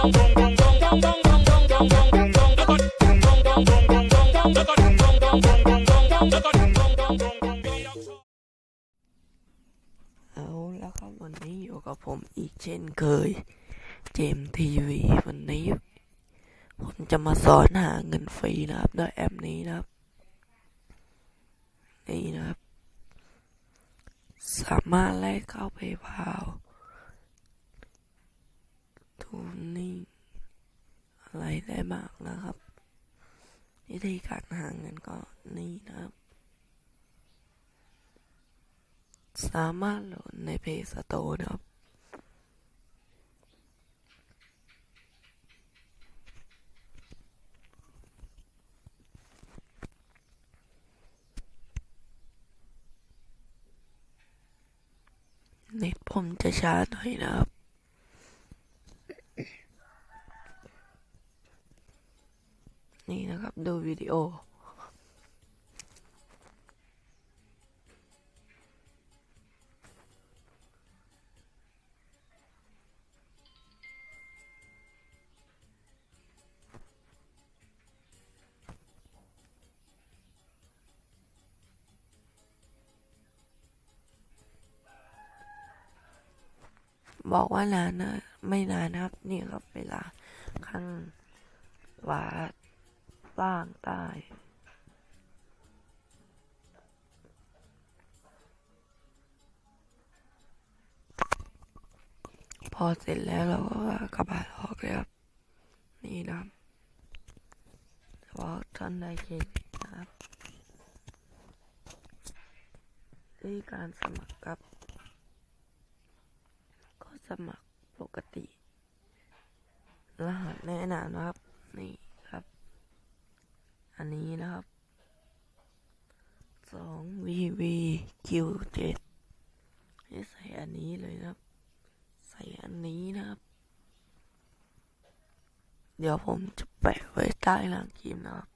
เอาแล้วครับวันนี้อยู่กับผมอีกเช่นเคย เจมทีวีวันนี้ ผมจะมาสอนหาเงินฟรีนะครับด้วยแอปนี้นะครับ นี่นะครับ สามารถแลกเข้าไปพาว นิ่งอะไรได้มากนะครับ วิธีการหาเงินก็นี่นะครับ สามารถโหลดในเพย์สโตร์นะครับเน็ตผมจะช้าหน่อยนะครับ นี่นะครับ ดูวิดีโอ บอกว่านานนะ ไม่นานนะครับ นี่ครับ เวลาข้างขวา ล่างใต้พอเสร็จแล้วเราก็กระบาดออกเลยครับ นี่นะครับเฉพาะท่านใดเครดิตนะครับวิธีการสมัครครับ ก็สมัครปกติ รหัสแนะนำนะครับ นี่ อันนี้นะครับสองวีวีคิวเจ็ดให้ใส่อันนี้เลยนะครับ ใส่อันนี้นะครับ เดี๋ยวผมจะแปะไว้ใต้ล่างคลิปนะครับ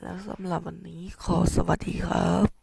แล้วสำหรับวันนี้ขอสวัสดีครับ